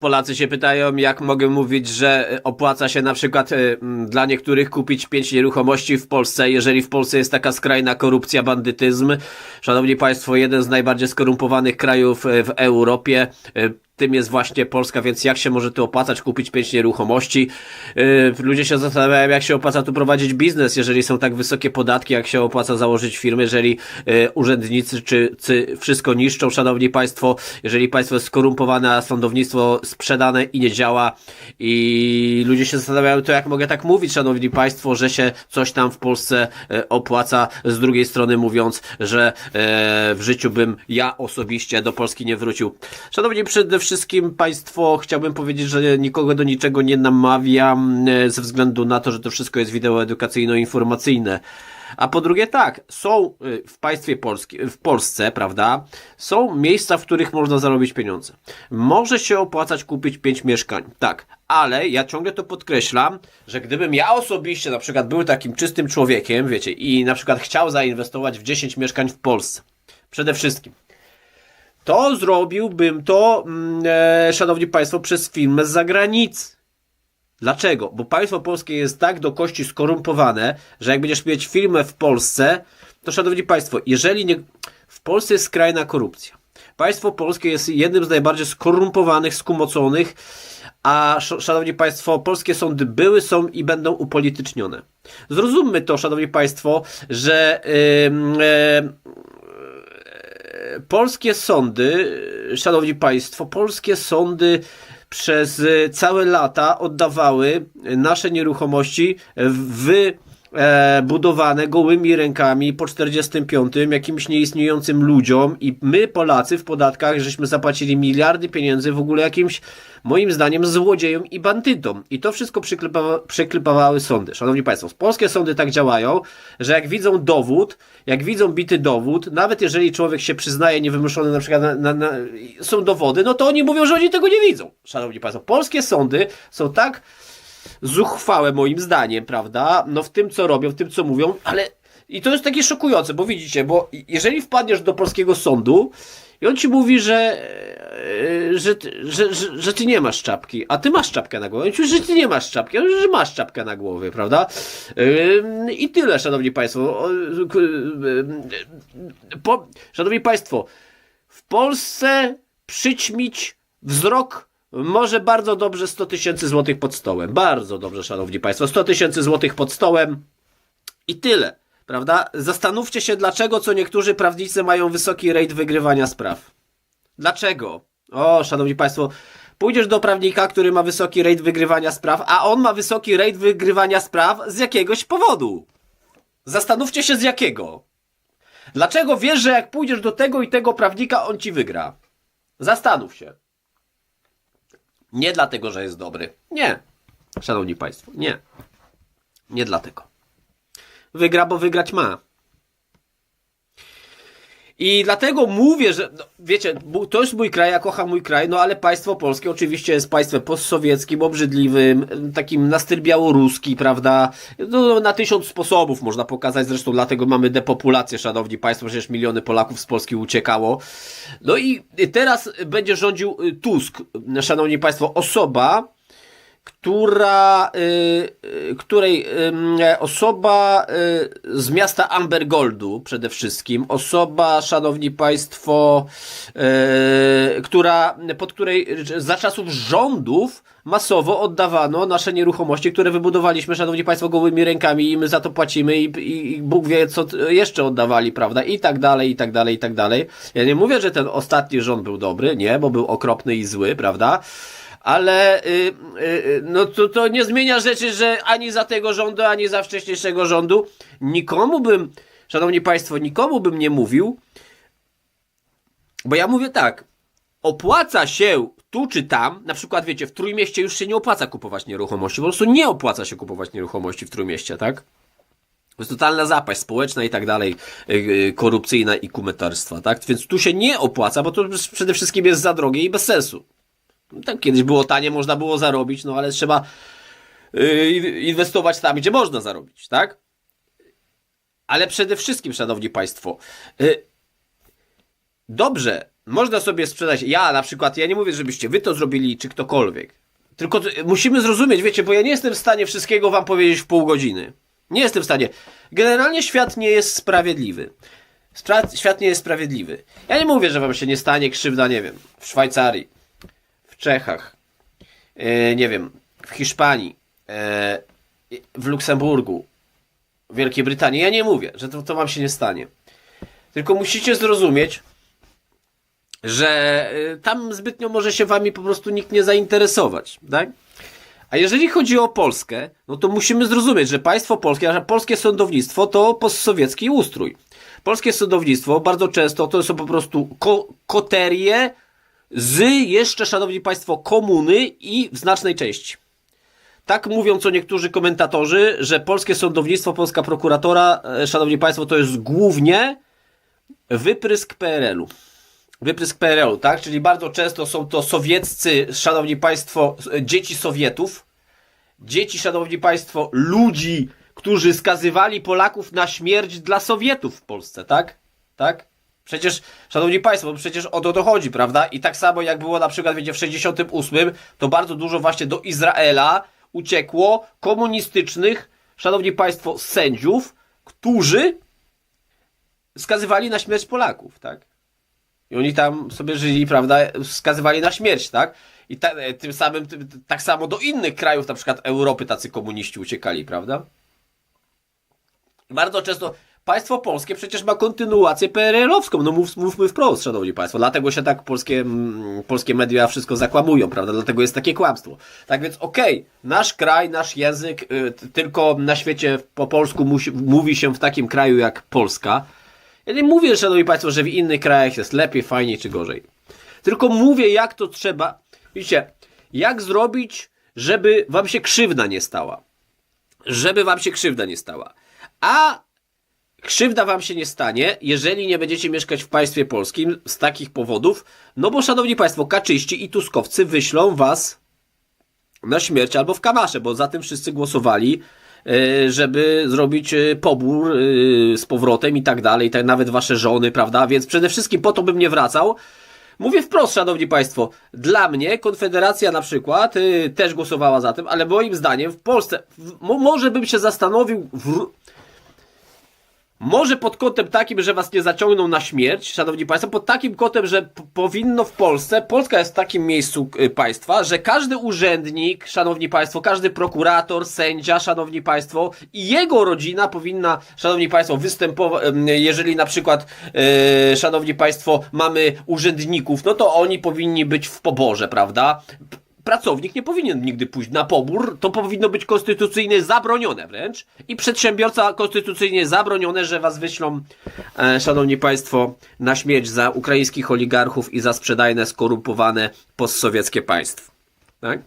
Polacy się pytają, jak mogę mówić, że e, opłaca się na przykład e, dla niektórych kupić pięć nieruchomości w Polsce, jeżeli w Polsce jest taka skrajna korupcja, bandytyzm. Szanowni Państwo, jeden z najbardziej skorumpowanych krajów e, w Europie. Tym jest właśnie Polska, więc jak się może tu opłacać kupić pięć nieruchomości? E, Ludzie się zastanawiają, jak się opłaca tu prowadzić biznes, jeżeli są tak wysokie podatki, jak się opłaca założyć firmy, jeżeli e, urzędnicy czy, czy wszystko niszczą, szanowni państwo, jeżeli państwo jest skorumpowane, a sądownictwo sprzedane i nie działa i ludzie się zastanawiają, to jak mogę tak mówić, szanowni państwo, że się coś tam w Polsce e, opłaca, z drugiej strony mówiąc, że e, w życiu bym ja osobiście do Polski nie wrócił. Szanowni, przede wszystkim państwo, chciałbym powiedzieć, że nikogo do niczego nie namawiam e, ze względu na to, że to wszystko jest wideo edukacyjno-informacyjne. A po drugie tak, są y, w państwie polskim, w Polsce, prawda, są miejsca, w których można zarobić pieniądze. Może się opłacać kupić pięć mieszkań, tak, ale ja ciągle to podkreślam, że gdybym ja osobiście na przykład był takim czystym człowiekiem, wiecie, i na przykład chciał zainwestować w 10 mieszkań w Polsce, przede wszystkim, to zrobiłbym to, mm, e, szanowni państwo, przez firmę z zagranicy. Dlaczego? Bo państwo polskie jest tak do kości skorumpowane, że jak będziesz mieć firmę w Polsce, to szanowni państwo, jeżeli nie. W Polsce jest skrajna korupcja. Państwo polskie jest jednym z najbardziej skorumpowanych, skumoconych, a sz- szanowni państwo, polskie sądy były, są i będą upolitycznione. Zrozummy to, szanowni państwo, że. Ym, em, polskie sądy, szanowni państwo, polskie sądy przez całe lata oddawały nasze nieruchomości w e, budowane gołymi rękami po 45 jakimś nieistniejącym ludziom i my Polacy w podatkach żeśmy zapłacili miliardy pieniędzy w ogóle jakimś moim zdaniem złodziejom i bandytom i to wszystko przyklepa, przyklepawały sądy. Szanowni Państwo, polskie sądy tak działają, że jak widzą dowód, jak widzą bity dowód, nawet jeżeli człowiek się przyznaje niewymuszony na przykład na, na, na, są dowody, no to oni mówią, że oni tego nie widzą. Szanowni Państwo, polskie sądy są tak zuchwałe moim zdaniem, prawda? No w tym, co robią, w tym, co mówią, ale i to jest takie szokujące, bo widzicie, bo jeżeli wpadniesz do polskiego sądu i on ci mówi, że, e, że, że, że, że ty nie masz czapki, a ty masz czapkę na głowie. On ci mówi, że ty nie masz czapki, a on mówi, że masz czapkę na głowie, prawda? I tyle, szanowni państwo. Po, szanowni państwo, w Polsce przyćmić wzrok może bardzo dobrze 100 tysięcy złotych pod stołem. Bardzo dobrze, szanowni państwo. 100 tysięcy złotych pod stołem i tyle. Prawda? Zastanówcie się, dlaczego co niektórzy prawnicy mają wysoki rate wygrywania spraw. Dlaczego? O, szanowni państwo, pójdziesz do prawnika, który ma wysoki rate wygrywania spraw, a on ma wysoki rate wygrywania spraw z jakiegoś powodu. Zastanówcie się z jakiego. Dlaczego wiesz, że jak pójdziesz do tego i tego prawnika, on ci wygra? Zastanów się. Nie dlatego, że jest dobry. Nie. Szanowni Państwo, nie. Nie dlatego. Wygra, bo wygrać ma. I dlatego mówię, że no, wiecie, to jest mój kraj, ja kocham mój kraj, no ale państwo polskie oczywiście jest państwem postsowieckim, obrzydliwym, takim na styl białoruski, prawda? No, na tysiąc sposobów można pokazać, zresztą dlatego mamy depopulację, szanowni państwo, przecież miliony Polaków z Polski uciekało. No i teraz będzie rządził y, Tusk, szanowni państwo, osoba, która, y, y, której e, osoba y, z miasta Ambergoldu przede wszystkim, osoba, szanowni państwo, y, która, pod której za czasów rządów masowo oddawano nasze nieruchomości, które wybudowaliśmy, szanowni państwo, gołymi rękami i my za to płacimy i, i, Bóg wie, co jeszcze oddawali, prawda, i tak dalej, i tak dalej, i tak dalej. Ja nie mówię, że ten ostatni rząd był dobry, nie, bo był okropny i zły, prawda, ale y, y, y, no to, to nie zmienia rzeczy, że ani za tego rządu, ani za wcześniejszego rządu nikomu bym, szanowni państwo, nikomu bym nie mówił, bo ja mówię tak, opłaca się tu czy tam, na przykład wiecie, w Trójmieście już się nie opłaca kupować nieruchomości, po prostu nie opłaca się kupować nieruchomości w Trójmieście, tak? To jest totalna zapaść społeczna i tak dalej, y, y, korupcyjna i kumetarstwa, tak? Więc tu się nie opłaca, bo to przede wszystkim jest za drogie i bez sensu. Tak kiedyś było tanie, można było zarobić, no ale trzeba yy, inwestować tam, gdzie można zarobić, tak? Ale przede wszystkim, szanowni państwo, yy, dobrze, można sobie sprzedać, ja na przykład, ja nie mówię, żebyście wy to zrobili, czy ktokolwiek. Tylko musimy zrozumieć, wiecie, bo ja nie jestem w stanie wszystkiego wam powiedzieć w pół godziny. Nie jestem w stanie. Generalnie świat nie jest sprawiedliwy. Spra- świat nie jest sprawiedliwy. Ja nie mówię, że wam się nie stanie krzywda, nie wiem, w Szwajcarii, Czechach, e, nie wiem, w Hiszpanii, e, w Luksemburgu, w Wielkiej Brytanii. Ja nie mówię, że to, to wam się nie stanie. Tylko musicie zrozumieć, że y, tam zbytnio może się wami po prostu nikt nie zainteresować, tak? A jeżeli chodzi o Polskę, no to musimy zrozumieć, że państwo polskie, że polskie sądownictwo to postsowiecki ustrój. Polskie sądownictwo bardzo często to są po prostu ko- koterie z jeszcze, szanowni państwo, komuny i w znacznej części. Tak mówią co niektórzy komentatorzy, że polskie sądownictwo, polska prokuratora, e, szanowni państwo, to jest głównie wyprysk PRL-u. Wyprysk PRL-u, tak? Czyli bardzo często są to sowieccy, szanowni państwo, s- dzieci Sowietów. Dzieci, szanowni państwo, ludzi, którzy skazywali Polaków na śmierć dla Sowietów w Polsce, tak? Tak? Przecież, szanowni państwo, przecież o to to chodzi, prawda? I tak samo jak było na przykład, wiecie, w 68, to bardzo dużo właśnie do Izraela uciekło komunistycznych, szanowni państwo, sędziów, którzy skazywali na śmierć Polaków, tak? I oni tam sobie żyli, prawda, skazywali na śmierć, tak? I ta, e, tym samym, tym, tak samo do innych krajów, na przykład Europy, tacy komuniści uciekali, prawda? Bardzo często państwo polskie przecież ma kontynuację PRL-owską, no mów, mówmy wprost, szanowni państwo, dlatego się tak polskie, polskie media wszystko zakłamują, prawda, dlatego jest takie kłamstwo. Tak więc okej, nasz kraj, nasz język, y, tylko na świecie po polsku musi, mówi się w takim kraju jak Polska, ja nie mówię, szanowni państwo, że w innych krajach jest lepiej, fajniej czy gorzej. Tylko mówię, jak to trzeba. Widzicie, jak zrobić, żeby wam się krzywda nie stała. Żeby wam się krzywda nie stała. A krzywda wam się nie stanie, jeżeli nie będziecie mieszkać w państwie polskim z takich powodów, no bo szanowni państwo, kaczyści i tuskowcy wyślą was na śmierć albo w kamasze, bo za tym wszyscy głosowali, e, żeby zrobić e, pobór e, z powrotem i tak dalej, tak nawet wasze żony, prawda? Więc przede wszystkim po to bym nie wracał. Mówię wprost, szanowni państwo, dla mnie Konfederacja na przykład też głosowała za tym, ale moim zdaniem w Polsce, może bym się zastanowił, w, może pod kątem takim, że was nie zaciągną na śmierć, szanowni państwo, pod takim kątem, że powinno w Polsce, Polska jest w takim miejscu y, państwa, że każdy urzędnik, szanowni państwo, każdy prokurator, sędzia, szanowni państwo i jego rodzina powinna, szanowni państwo, występować, jeżeli na przykład, y, szanowni państwo, mamy urzędników, no to oni powinni być w poborze, prawda? Pracownik nie powinien nigdy pójść na pobór, to powinno być konstytucyjnie zabronione wręcz i przedsiębiorca konstytucyjnie zabronione, że was wyślą, e, szanowni państwo, na śmierć za ukraińskich oligarchów i za sprzedajne, skorumpowane postsowieckie państwo. Tak?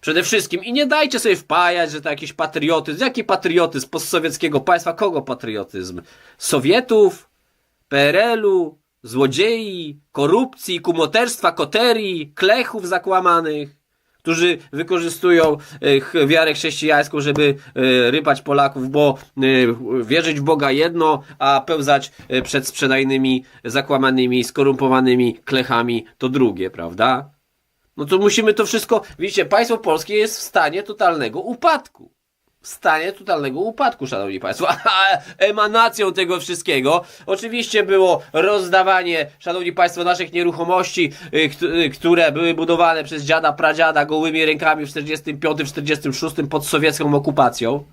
Przede wszystkim i nie dajcie sobie wpajać, że to jakiś patriotyzm. Jaki patriotyzm postsowieckiego państwa? Kogo patriotyzm? Sowietów? PRL-u? Złodziei? Korupcji? Kumoterstwa? Koterii? Klechów zakłamanych? Którzy wykorzystują e, wiarę chrześcijańską, żeby e, rypać Polaków, bo e, wierzyć w Boga jedno, a pełzać przed sprzedajnymi, zakłamanymi, skorumpowanymi klechami to drugie, prawda? No to musimy to wszystko. Widzicie, państwo polskie jest w stanie totalnego upadku. W stanie totalnego upadku, szanowni państwo. A emanacją tego wszystkiego oczywiście było rozdawanie, szanowni państwo, naszych nieruchomości, y, y, które były budowane przez dziada, pradziada gołymi rękami w 45-46 pod sowiecką okupacją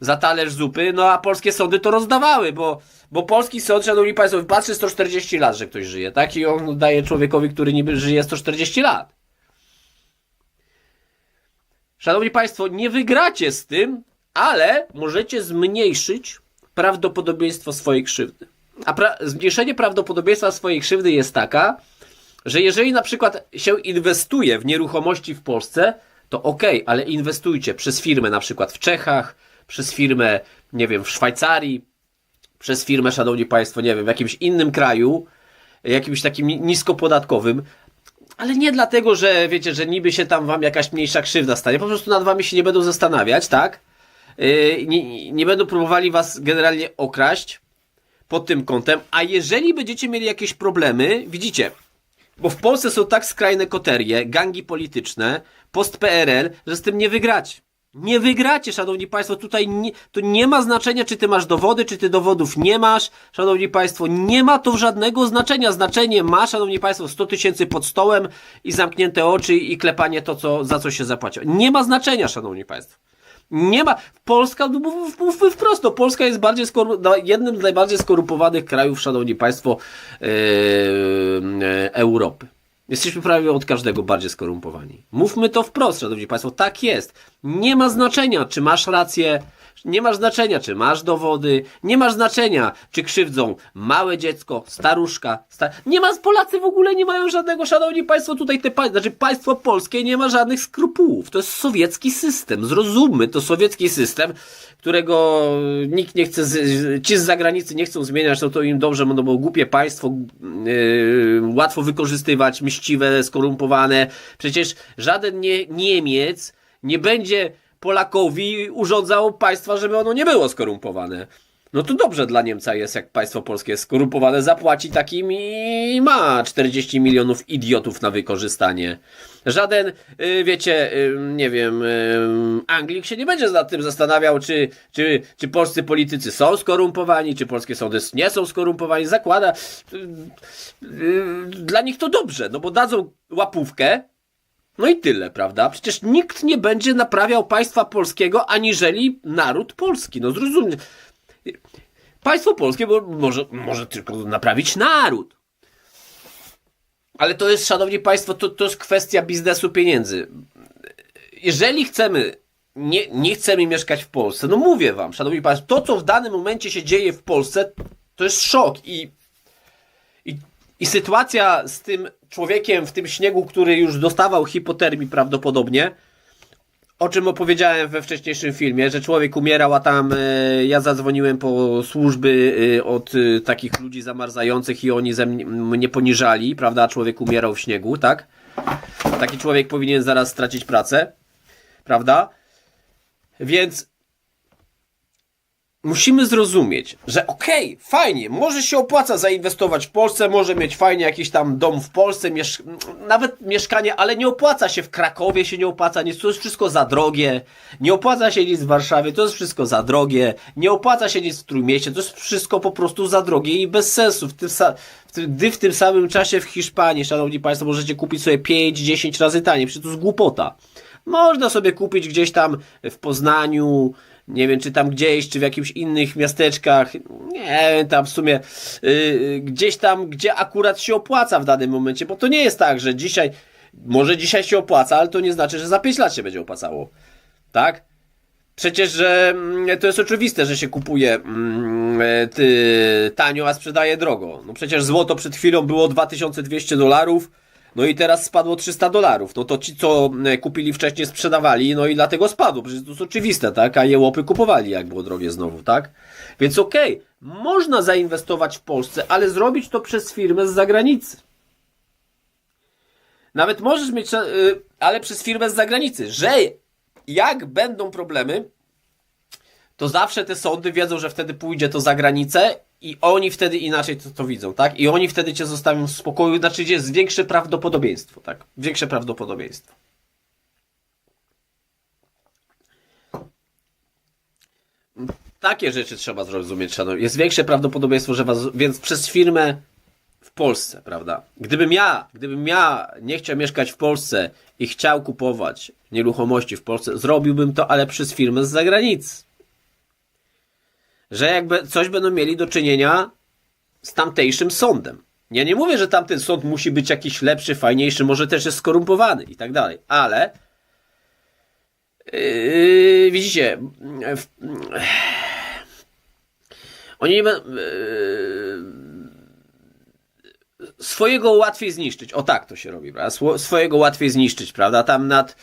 za talerz zupy, no a polskie sądy to rozdawały, bo, bo polski sąd, szanowni państwo, patrzy 140 lat, że ktoś żyje, tak? I on daje człowiekowi, który niby żyje 140 lat. Szanowni państwo, nie wygracie z tym, ale możecie zmniejszyć prawdopodobieństwo swojej krzywdy. A pra- zmniejszenie prawdopodobieństwa swojej krzywdy jest taka, że jeżeli na przykład się inwestuje w nieruchomości w Polsce, to okej, ale inwestujcie przez firmę na przykład w Czechach, przez firmę, nie wiem, w Szwajcarii, przez firmę, szanowni państwo, nie wiem, w jakimś innym kraju, jakimś takim ni- niskopodatkowym, ale nie dlatego, że wiecie, że niby się tam wam jakaś mniejsza krzywda stanie, po prostu nad wami się nie będą zastanawiać, tak? Yy, nie, nie będą próbowali was generalnie okraść, pod tym kątem, a jeżeli będziecie mieli jakieś problemy, widzicie, bo w Polsce są tak skrajne koterie, gangi polityczne, post-PRL, że z tym nie wygracie. Nie wygracie, szanowni państwo, tutaj nie, to nie ma znaczenia, czy ty masz dowody, czy ty dowodów nie masz, szanowni państwo, nie ma to żadnego znaczenia. Znaczenie ma, szanowni państwo, 100 tysięcy pod stołem i zamknięte oczy i klepanie to, co, za co się zapłaciło. Nie ma znaczenia, szanowni państwo. Nie ma. Polska, no, mów- mówmy wprost, no, Polska jest bardziej skoru, no, jednym z najbardziej skorupowanych krajów, szanowni państwo, yy, yy, Europy. Jesteśmy prawie od każdego bardziej skorumpowani. Mówmy to wprost, szanowni państwo, tak jest. Nie ma znaczenia, czy masz rację, nie ma znaczenia, czy masz dowody, nie ma znaczenia, czy krzywdzą małe dziecko, staruszka, sta... nie ma, Polacy w ogóle nie mają żadnego, szanowni państwo, tutaj te państwo, znaczy państwo polskie nie ma żadnych skrupułów. To jest sowiecki system, zrozummy, to sowiecki system, którego nikt nie chce, z, ci z zagranicy nie chcą zmieniać, no to im dobrze, no bo głupie państwo, yy, łatwo wykorzystywać, mściwe, skorumpowane. Przecież żaden nie, Niemiec nie będzie Polakowi urządzał państwa, żeby ono nie było skorumpowane. No to dobrze dla Niemca jest, jak państwo polskie jest skorumpowane, zapłaci takim i ma 40 milionów idiotów na wykorzystanie. Żaden, y, wiecie, y, nie wiem, y, Anglik się nie będzie nad tym zastanawiał, czy, czy, czy polscy politycy są skorumpowani, czy polskie sądy nie są skorumpowani. Zakłada, dla nich to dobrze, no bo dadzą łapówkę, no i tyle, prawda? Przecież nikt nie będzie naprawiał państwa polskiego, aniżeli naród polski. No zrozumcie. Państwo polskie może, może tylko naprawić naród. Ale to jest, szanowni państwo, to, to jest kwestia biznesu pieniędzy. Jeżeli chcemy, nie, nie chcemy mieszkać w Polsce, no mówię wam, szanowni państwo, to co w danym momencie się dzieje w Polsce, to jest szok i i, sytuacja z tym człowiekiem w tym śniegu, który już dostawał hipotermii prawdopodobnie, o czym opowiedziałem we wcześniejszym filmie, że człowiek umierał, a tam e, ja zadzwoniłem po służby e, od e, takich ludzi zamarzających i oni ze mnie, mnie poniżali, prawda? A Człowiek umierał w śniegu, tak? Taki człowiek powinien zaraz stracić pracę, prawda? Więc musimy zrozumieć, że okej, fajnie, może się opłaca zainwestować w Polsce, może mieć fajnie jakiś tam dom w Polsce, miesz nawet mieszkanie, ale nie opłaca się w Krakowie, się nie opłaca nic, to jest wszystko za drogie, nie opłaca się nic w Warszawie, to jest wszystko za drogie, nie opłaca się nic w Trójmieście, to jest wszystko po prostu za drogie i bez sensu, w tym w tym, gdy w tym samym czasie w Hiszpanii, szanowni państwo, możecie kupić sobie 5-10 razy taniej, przecież to jest głupota. Można sobie kupić gdzieś tam w Poznaniu, nie wiem, czy tam gdzieś, czy w jakichś innych miasteczkach, nie wiem, tam w sumie yy, gdzieś tam, gdzie akurat się opłaca w danym momencie, bo to nie jest tak, że dzisiaj, może dzisiaj się opłaca, ale to nie znaczy, że za 5 lat się będzie opłacało. Tak? Przecież, że mm, to jest oczywiste, że się kupuje ty, tanio, a sprzedaje drogo. No przecież złoto przed chwilą było 2200 dolarów, no i teraz spadło 300 dolarów. No to ci, co e, kupili wcześniej, sprzedawali, no i dlatego spadło. Przecież to jest oczywiste, tak? A jełopy kupowali, jak było drogie znowu, tak? Więc okej, można zainwestować w Polsce, ale zrobić to przez firmę z zagranicy. Nawet możesz mieć, e, ale przez firmę z zagranicy, że jak będą problemy, to zawsze te sądy wiedzą, że wtedy pójdzie to za granicę i oni wtedy inaczej to, to widzą, tak? I oni wtedy cię zostawią w spokoju, znaczy jest większe prawdopodobieństwo, tak? Większe prawdopodobieństwo. Takie rzeczy trzeba zrozumieć, szanowni. Jest większe prawdopodobieństwo, że was, więc przez firmę w Polsce, prawda? Gdybym ja, gdybym ja nie chciał mieszkać w Polsce i chciał kupować nieruchomości w Polsce, zrobiłbym to, ale przez firmę z zagranicy że jakby coś będą mieli do czynienia z tamtejszym sądem. Ja nie mówię, że tamten sąd musi być jakiś lepszy, fajniejszy, może też jest skorumpowany i tak dalej, ale yy, widzicie, w, oni nie będą, yy, swojego łatwiej zniszczyć. O tak to się robi, prawda? Swo- Swojego łatwiej zniszczyć, prawda? Tam nad,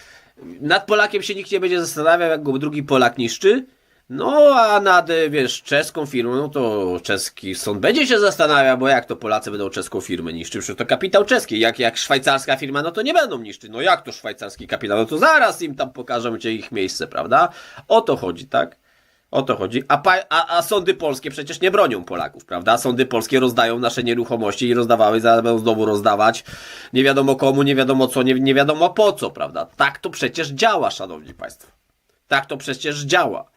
nad Polakiem się nikt nie będzie zastanawiał, jak go drugi Polak niszczy. No, a nad, y, wiesz, czeską firmą, no to czeski sąd będzie się zastanawiał, bo jak to Polacy będą czeską firmę niszczyć? Przecież to kapitał czeski. Jak, jak szwajcarska firma, no to nie będą niszczyć. No jak to szwajcarski kapitał? No to zaraz im tam pokażą, gdzie ich miejsce, prawda? O to chodzi, tak? O to chodzi. A, a, a sądy polskie przecież nie bronią Polaków, prawda? Sądy polskie rozdają nasze nieruchomości i rozdawały, zaraz będą znowu rozdawać. Nie wiadomo komu, nie wiadomo co, nie, nie wiadomo po co, prawda? Tak to przecież działa, szanowni państwo. Tak to przecież działa.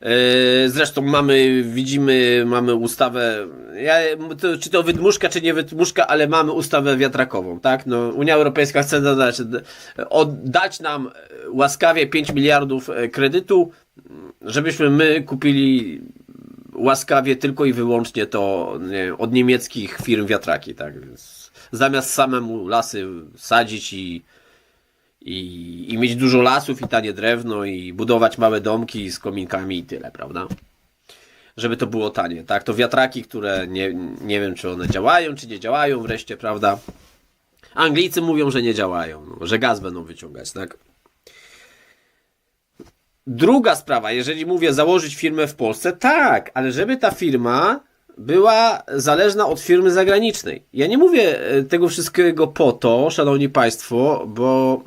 Yy, Zresztą mamy, widzimy, mamy ustawę, ja, to, czy to wydmuszka, czy nie wydmuszka, ale mamy ustawę wiatrakową, tak? No, Unia Europejska chce dodać, oddać nam łaskawie 5 miliardów e, kredytu, żebyśmy my kupili łaskawie tylko i wyłącznie to nie, od niemieckich firm wiatraki, tak? Więc zamiast samemu lasy sadzić i, i, i mieć dużo lasów i tanie drewno i budować małe domki z kominkami i tyle, prawda? Żeby to było tanie, tak? To wiatraki, które nie, nie wiem, czy one działają, czy nie działają wreszcie, prawda? Anglicy mówią, że nie działają, no, że gaz będą wyciągać, tak? Druga sprawa, jeżeli mówię założyć firmę w Polsce, tak, ale żeby ta firma była zależna od firmy zagranicznej. Ja nie mówię e, tego wszystkiego po to, szanowni państwo, bo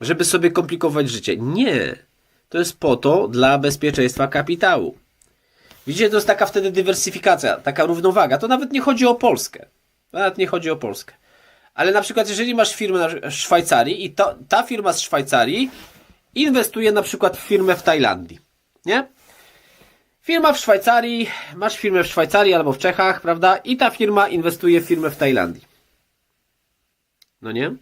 żeby sobie komplikować życie. Nie. To jest po to dla bezpieczeństwa kapitału. Widzicie, to jest taka wtedy dywersyfikacja, taka równowaga. To nawet nie chodzi o Polskę. To nawet nie chodzi o Polskę. Ale na przykład, jeżeli masz firmę w Szwajcarii i to, ta firma z Szwajcarii inwestuje na przykład w firmę w Tajlandii, nie? Firma w Szwajcarii, masz firmę w Szwajcarii albo w Czechach, prawda? I ta firma inwestuje w firmę w Tajlandii. No nie?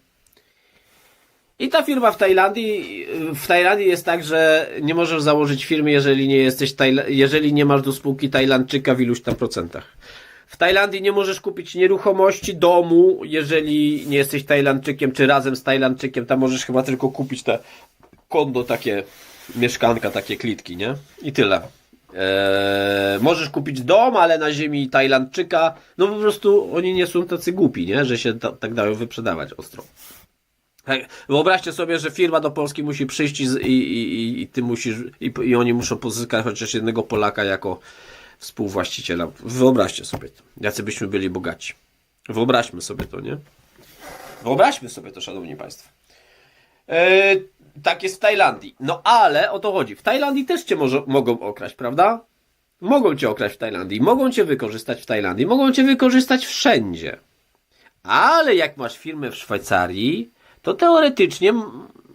I ta firma w Tajlandii, w Tajlandii jest tak, że nie możesz założyć firmy, jeżeli nie jesteś, jeżeli nie masz do spółki Tajlandczyka w iluś tam procentach. W Tajlandii nie możesz kupić nieruchomości, domu, jeżeli nie jesteś Tajlandczykiem, czy razem z Tajlandczykiem, tam możesz chyba tylko kupić te kondo, takie mieszkanka, takie klitki, nie? I tyle. Eee, możesz kupić dom, ale na ziemi Tajlandczyka, no po prostu oni nie są tacy głupi, nie? Że się ta, tak dają wyprzedawać ostro. Tak, Wyobraźcie sobie, że firma do Polski musi przyjść i, i, i, i ty musisz, i, oni muszą pozyskać chociaż jednego Polaka jako współwłaściciela. Wyobraźcie sobie to. Jacy byśmy byli bogaci. Wyobraźmy sobie to, nie? Wyobraźmy sobie to, szanowni państwo. E, tak jest w Tajlandii. No ale o to chodzi. W Tajlandii też cię może, mogą okraść, prawda? Mogą cię okraść w Tajlandii, mogą cię wykorzystać w Tajlandii, mogą cię wykorzystać wszędzie. Ale jak masz firmę w Szwajcarii, to teoretycznie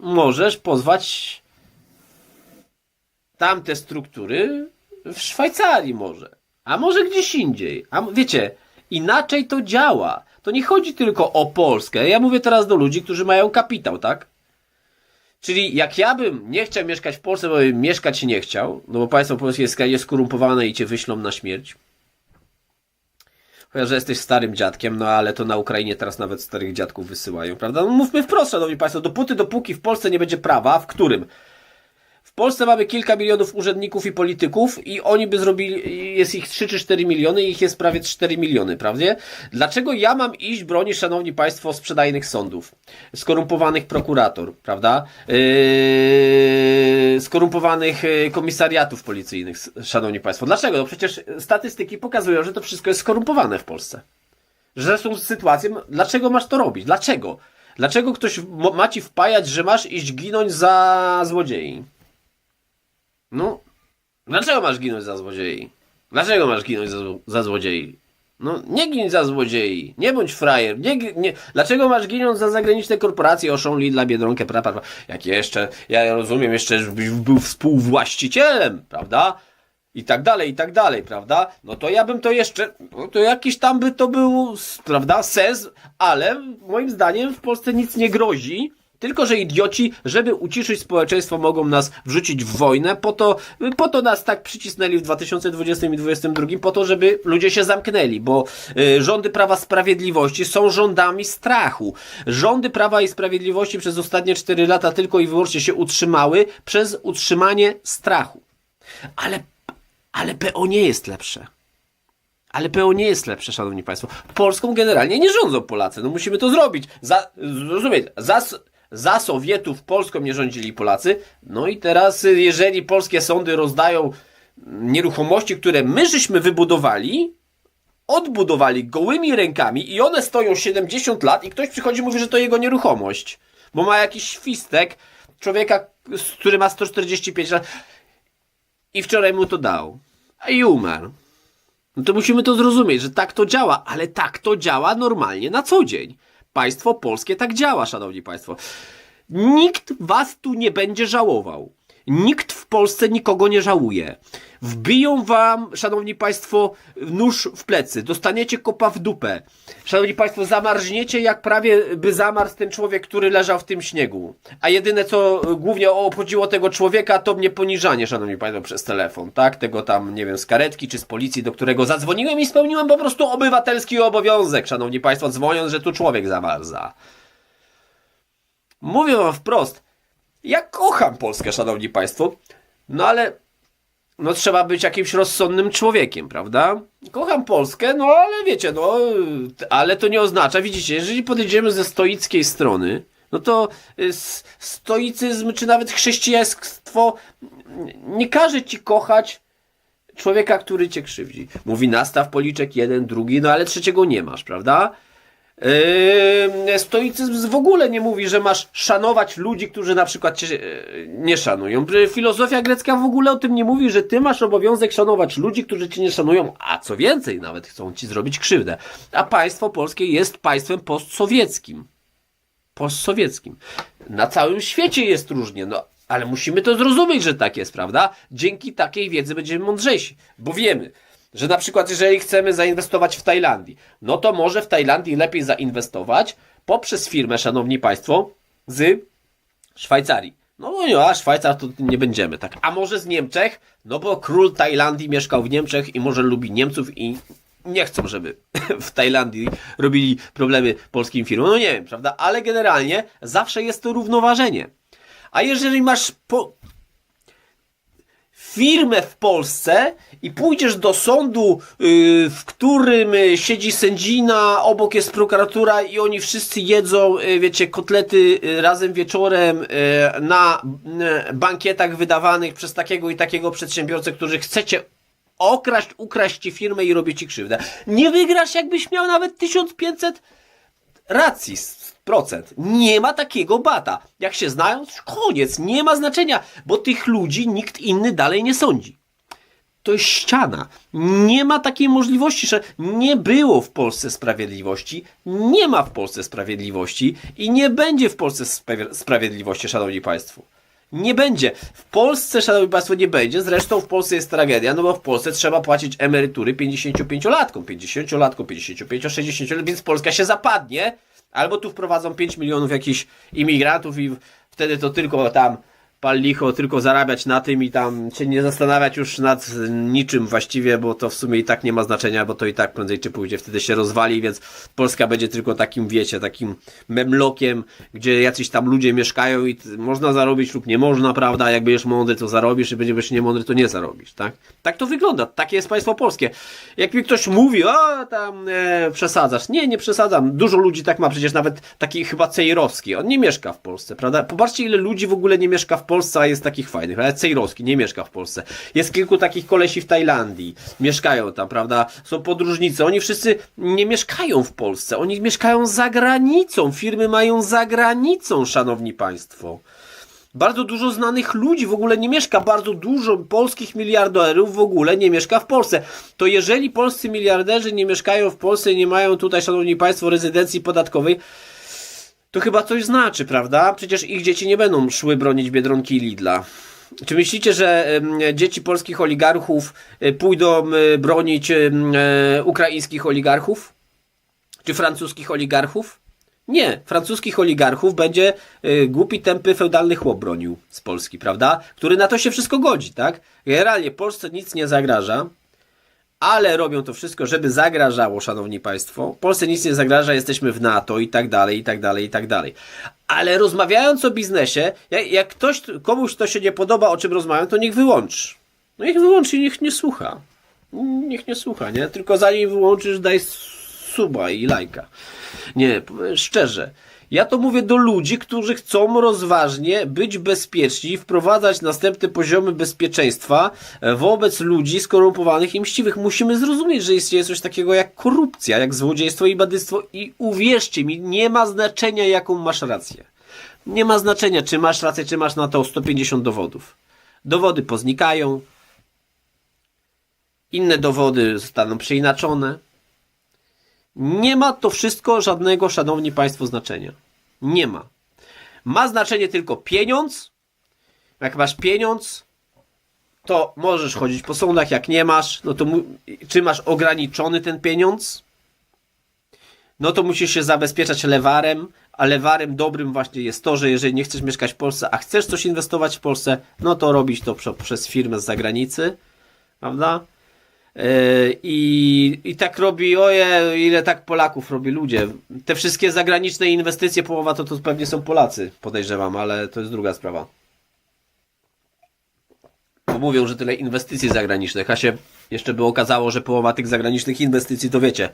możesz pozwać tamte struktury w Szwajcarii może. A może gdzieś indziej. A wiecie, inaczej to działa. To nie chodzi tylko o Polskę. Ja mówię teraz do ludzi, którzy mają kapitał, tak? Czyli jak ja bym nie chciał mieszkać w Polsce, bo bym mieszkać nie chciał, no bo państwo polskie jest skorumpowane i cię wyślą na śmierć. Chociaż, że jesteś starym dziadkiem, no ale to na Ukrainie teraz nawet starych dziadków wysyłają, prawda? No mówmy wprost, szanowni państwo, dopóty, dopóki w Polsce nie będzie prawa, w którym Polsce mamy kilka milionów urzędników i polityków i oni by zrobili, jest ich 3 czy 4 miliony i ich jest prawie 4 miliony, prawda? Dlaczego ja mam iść bronić, szanowni państwo, sprzedajnych sądów, skorumpowanych prokurator, prawda? Yy, skorumpowanych yy, komisariatów policyjnych, szanowni państwo. Dlaczego? No przecież statystyki pokazują, że to wszystko jest skorumpowane w Polsce. Że są sytuacje, dlaczego masz to robić? Dlaczego? Dlaczego ktoś ma ci wpajać, że masz iść ginąć za złodziei? No, dlaczego masz ginąć za złodziei? Dlaczego masz ginąć za, za złodziei? No, nie gin za złodziei, nie bądź frajer, nie, nie. Dlaczego masz ginąć za zagraniczne korporacje, Auchan, Lidla, Biedronkę, pra, pra. Jak jeszcze, ja rozumiem jeszcze, był współwłaścicielem, prawda? I tak dalej, i tak dalej, prawda? No to ja bym to jeszcze, no to jakiś tam by to był, prawda, sens, ale moim zdaniem w Polsce nic nie grozi, tylko że idioci, żeby uciszyć społeczeństwo, mogą nas wrzucić w wojnę, po to, po to nas tak przycisnęli w 2020 i 2022, po to, żeby ludzie się zamknęli, bo y, rządy Prawa Sprawiedliwości są rządami strachu. Rządy Prawa i Sprawiedliwości przez ostatnie 4 lata tylko i wyłącznie się utrzymały przez utrzymanie strachu. Ale, ale PO nie jest lepsze. Ale PO nie jest lepsze, szanowni państwo. Polską generalnie nie rządzą Polacy. No musimy to zrobić. Za, zrozumieć, za, s- za Sowietów Polską nie rządzili Polacy. No i teraz, jeżeli polskie sądy rozdają nieruchomości, które my żeśmy wybudowali, odbudowali gołymi rękami i one stoją 70 lat i ktoś przychodzi i mówi, że to jego nieruchomość, bo ma jakiś świstek, człowieka, który ma 145 lat i wczoraj mu to dał. I umarł. No to musimy to zrozumieć, że tak to działa, ale tak to działa normalnie na co dzień. Państwo polskie tak działa, szanowni państwo. Nikt was tu nie będzie żałował. Nikt w Polsce nikogo nie żałuje. Wbiją wam, szanowni państwo, nóż w plecy. Dostaniecie kopa w dupę. Szanowni państwo, zamarzniecie jak prawie by zamarzł ten człowiek, który leżał w tym śniegu. A jedyne co głównie obchodziło tego człowieka, to mnie poniżanie, szanowni państwo, przez telefon, tak? Tego tam, nie wiem, z karetki czy z policji, do którego zadzwoniłem i spełniłem po prostu obywatelski obowiązek, szanowni państwo, dzwoniąc, że tu człowiek zamarza. Mówię wam wprost, ja kocham Polskę, szanowni państwo, no ale no trzeba być jakimś rozsądnym człowiekiem, prawda? Kocham Polskę, no ale wiecie, no ale to nie oznacza, widzicie, jeżeli podejdziemy ze stoickiej strony, no to y, stoicyzm czy nawet chrześcijaństwo nie każe ci kochać człowieka, który cię krzywdzi. Mówi nastaw policzek jeden, drugi, no ale trzeciego nie masz, prawda? Yy, stoicyzm w ogóle nie mówi, że masz szanować ludzi, którzy na przykład cię yy, nie szanują. Filozofia grecka w ogóle o tym nie mówi, że ty masz obowiązek szanować ludzi, którzy cię nie szanują, a co więcej, nawet chcą ci zrobić krzywdę. A państwo polskie jest państwem postsowieckim. Postsowieckim. Na całym świecie jest różnie, no ale musimy to zrozumieć, że tak jest, prawda? Dzięki takiej wiedzy będziemy mądrzejsi, bo wiemy, że na przykład jeżeli chcemy zainwestować w Tajlandii, no to może w Tajlandii lepiej zainwestować poprzez firmę, szanowni państwo, z Szwajcarii. No no, a Szwajcar to nie będziemy, tak. A może z Niemczech? No bo król Tajlandii mieszkał w Niemczech i może lubi Niemców i nie chcą, żeby w Tajlandii robili problemy polskim firmom. No nie wiem, prawda? Ale generalnie zawsze jest to równoważenie. A jeżeli masz po, firmę w Polsce i pójdziesz do sądu, yy, w którym y, siedzi sędzina, obok jest prokuratura i oni wszyscy jedzą, y, wiecie, kotlety y, razem wieczorem y, na y, bankietach wydawanych przez takiego i takiego przedsiębiorcę, którzy chcecie okraść, ukraść ci firmę i robić ci krzywdę. Nie wygrasz, jakbyś miał nawet 1500 racji. Nie ma takiego bata. Jak się znają, koniec, nie ma znaczenia, bo tych ludzi nikt inny dalej nie sądzi. To jest ściana. Nie ma takiej możliwości, że nie było w Polsce sprawiedliwości, nie ma w Polsce sprawiedliwości i nie będzie w Polsce sprawie- sprawiedliwości, szanowni państwo. Nie będzie. W Polsce, szanowni państwo, nie będzie. Zresztą w Polsce jest tragedia, no bo w Polsce trzeba płacić emerytury 55-latkom, 50-latkom, 55, 60 więc Polska się zapadnie. Albo tu wprowadzą 5 milionów jakichś imigrantów i wtedy to tylko tam pal licho, tylko zarabiać na tym i tam się nie zastanawiać już nad niczym właściwie, bo to w sumie i tak nie ma znaczenia, bo to i tak prędzej czy później wtedy się rozwali, więc Polska będzie tylko takim, wiecie, takim memlokiem, gdzie jacyś tam ludzie mieszkają i można zarobić lub nie można, prawda? Jak będziesz mądry, to zarobisz, i będziesz niemądry, to nie zarobisz, tak? Tak to wygląda, takie jest państwo polskie. Jak mi ktoś mówi, o tam e, przesadzasz. Nie, nie przesadzam. Dużo ludzi tak ma, przecież nawet taki chyba Cejrowski, on nie mieszka w Polsce, prawda? Popatrzcie, ile ludzi w ogóle nie mieszka w Polsce, a jest takich fajnych. Ale Cejrowski nie mieszka w Polsce. Jest kilku takich kolesi w Tajlandii. Mieszkają tam, prawda? Są podróżnicy. Oni wszyscy nie mieszkają w Polsce. Oni mieszkają za granicą. Firmy mają za granicą, szanowni państwo. Bardzo dużo znanych ludzi w ogóle nie mieszka, bardzo dużo polskich miliarderów w ogóle nie mieszka w Polsce. To jeżeli polscy miliarderzy nie mieszkają w Polsce nie mają tutaj, szanowni państwo, rezydencji podatkowej, to chyba coś znaczy, prawda? Przecież ich dzieci nie będą szły bronić Biedronki i Lidla. Czy myślicie, że dzieci polskich oligarchów e, pójdą e, bronić e, ukraińskich oligarchów? Czy francuskich oligarchów? Nie, francuskich oligarchów będzie głupi, tępy, feudalny chłop bronił z Polski, prawda? Który na to się wszystko godzi, tak? Generalnie Polsce nic nie zagraża, ale robią to wszystko, żeby zagrażało, szanowni państwo. Polsce nic nie zagraża, jesteśmy w NATO i tak dalej, i tak dalej, i tak dalej. Ale rozmawiając o biznesie, jak, ktoś, komuś to się nie podoba, o czym rozmawiam, to niech wyłączy. No niech wyłączy niech nie słucha. Niech nie słucha, nie? Tylko zanim wyłączysz, daj suba i lajka. Nie, szczerze. Ja to mówię do ludzi, którzy chcą rozważnie być bezpieczni, wprowadzać następne poziomy bezpieczeństwa e, wobec ludzi skorumpowanych i mściwych. Musimy zrozumieć, że istnieje coś takiego jak korupcja, jak złodziejstwo i badyctwo i uwierzcie mi, nie ma znaczenia jaką masz rację. Nie ma znaczenia, czy masz rację, czy masz na to 150 dowodów. Dowody poznikają, inne dowody zostaną przeinaczone. Nie ma to wszystko żadnego, szanowni państwo, znaczenia. Nie ma. Ma znaczenie tylko pieniądz. Jak masz pieniądz, to możesz chodzić po sądach. Jak nie masz, no to czy masz ograniczony ten pieniądz? No to musisz się zabezpieczać lewarem, a lewarem dobrym właśnie jest to, że jeżeli nie chcesz mieszkać w Polsce, a chcesz coś inwestować w Polsce, no to robić to prze- przez firmę z zagranicy, prawda? Yy, I, I tak robi, oje, ile tak Polaków robi ludzie. Te wszystkie zagraniczne inwestycje, połowa to, to pewnie są Polacy, podejrzewam, ale to jest druga sprawa. Bo mówią, że tyle inwestycji zagranicznych, a się jeszcze by okazało, że połowa tych zagranicznych inwestycji, to wiecie,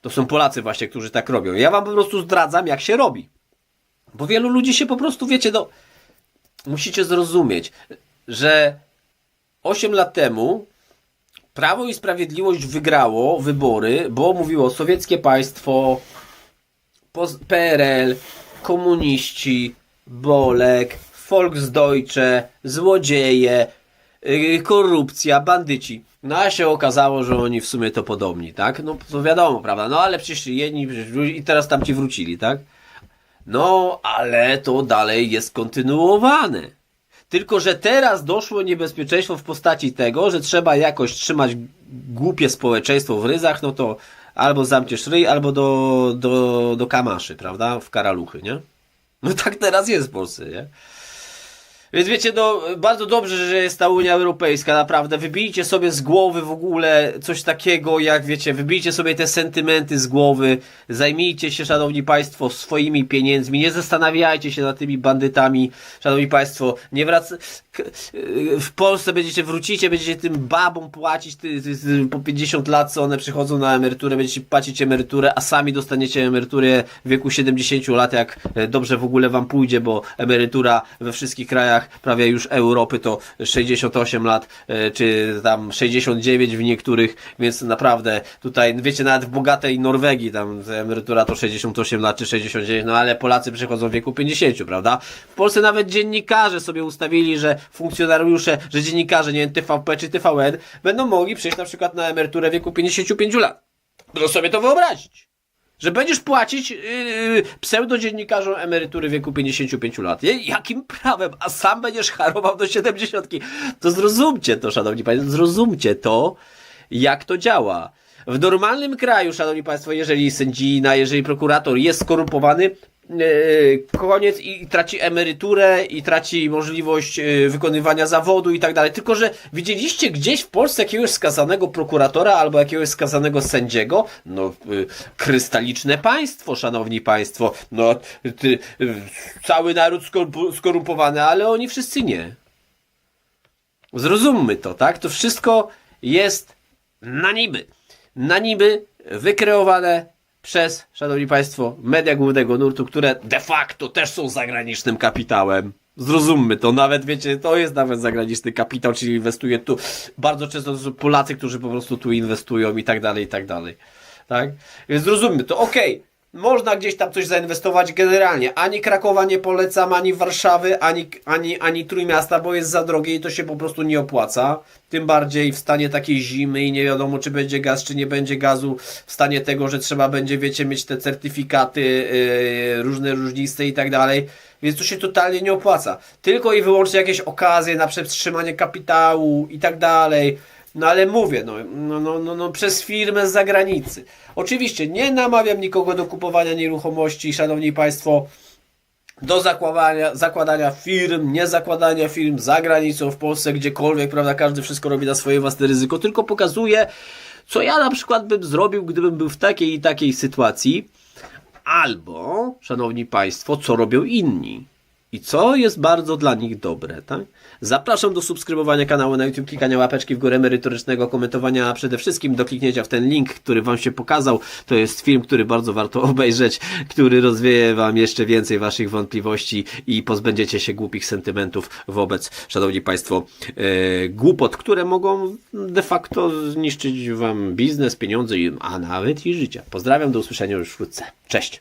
to są Polacy właśnie, którzy tak robią. Ja wam po prostu zdradzam, jak się robi. Bo wielu ludzi się po prostu, wiecie, no, musicie zrozumieć, że 8 lat temu Prawo i Sprawiedliwość wygrało wybory, bo mówiło sowieckie państwo, PRL, komuniści, Bolek, Volksdeutsche, złodzieje, yy, korupcja, bandyci. No a się okazało, że oni w sumie to podobni, tak? No to wiadomo, prawda? No ale przecież jedni i teraz tamci wrócili, tak? No, ale to dalej jest kontynuowane. Tylko, że teraz doszło niebezpieczeństwo w postaci tego, że trzeba jakoś trzymać głupie społeczeństwo w ryzach, no to albo zamkniesz ryj, albo do, do, do kamaszy, prawda? W karaluchy, nie? No tak teraz jest w Polsce, nie? Więc wiecie, no bardzo dobrze, że jest ta Unia Europejska, naprawdę. Wybijcie sobie z głowy w ogóle coś takiego, jak wiecie, wybijcie sobie te sentymenty z głowy, zajmijcie się, szanowni państwo, swoimi pieniędzmi, nie zastanawiajcie się nad tymi bandytami, szanowni państwo, nie wrac... k- yy, w Polsce będziecie, wrócicie, będziecie tym babom płacić ty, ty, ty, po 50 lat, co one przychodzą na emeryturę, będziecie płacić emeryturę, a sami dostaniecie emeryturę w wieku 70 lat, jak e, dobrze w ogóle wam pójdzie, bo emerytura we wszystkich krajach prawie już Europy to 68 lat, e, czy tam 69 w niektórych, więc naprawdę tutaj, wiecie, nawet w bogatej Norwegii tam emerytura to 68 lat czy 69, no ale Polacy przychodzą w wieku 50, prawda? W Polsce nawet dziennikarze sobie ustawili, że funkcjonariusze, że dziennikarze, nie TVP czy TVN będą mogli przyjść na przykład na emeryturę w wieku 55 lat. Proszę sobie to wyobrazić. Że będziesz płacić yy, pseudodziennikarzom emerytury wieku 55 lat. Jakim prawem? A sam będziesz harował do 70. To zrozumcie to, szanowni państwo, zrozumcie to, jak to działa. W normalnym kraju, szanowni państwo, jeżeli sędzina, jeżeli prokurator jest skorumpowany, yy, koniec i traci emeryturę i traci możliwość yy, wykonywania zawodu i tak dalej. Tylko, że widzieliście gdzieś w Polsce jakiegoś skazanego prokuratora albo jakiegoś skazanego sędziego? No, yy, krystaliczne państwo, szanowni państwo. No, ty, cały naród skorumpowany, ale oni wszyscy nie. Zrozummy to, tak? To wszystko jest na niby. Na niby wykreowane przez, szanowni państwo, media głównego nurtu, które de facto też są zagranicznym kapitałem. Zrozummy to, nawet wiecie, to jest nawet zagraniczny kapitał, czyli inwestuje tu. Bardzo często to są Polacy, którzy po prostu tu inwestują i tak dalej, i tak dalej. Tak? Więc zrozummy to. Okej, można gdzieś tam coś zainwestować generalnie. Ani Krakowa nie polecam, ani Warszawy, ani, ani, ani Trójmiasta, bo jest za drogie i to się po prostu nie opłaca. Tym bardziej w stanie takiej zimy i nie wiadomo, czy będzie gaz, czy nie będzie gazu. W stanie tego, że trzeba będzie, wiecie, mieć te certyfikaty yy, różne, różniste i tak dalej. Więc to się totalnie nie opłaca. Tylko i wyłącznie jakieś okazje na przetrzymanie kapitału i tak dalej. No ale mówię, no, no, no, no, no przez firmę z zagranicy. Oczywiście nie namawiam nikogo do kupowania nieruchomości, szanowni państwo, do zakładania, zakładania firm, nie zakładania firm za granicą, w Polsce, gdziekolwiek, prawda, każdy wszystko robi na swoje własne ryzyko, tylko pokazuje, co ja na przykład bym zrobił, gdybym był w takiej i takiej sytuacji, albo, szanowni państwo, co robią inni. I co jest bardzo dla nich dobre, tak? Zapraszam do subskrybowania kanału na YouTube, klikania łapeczki w górę merytorycznego, komentowania, a przede wszystkim do kliknięcia w ten link, który Wam się pokazał. To jest film, który bardzo warto obejrzeć, który rozwieje Wam jeszcze więcej Waszych wątpliwości i pozbędziecie się głupich sentymentów wobec, Szanowni Państwo, e, głupot, które mogą de facto zniszczyć Wam biznes, pieniądze, a nawet i życie. Pozdrawiam, do usłyszenia już wkrótce. Cześć!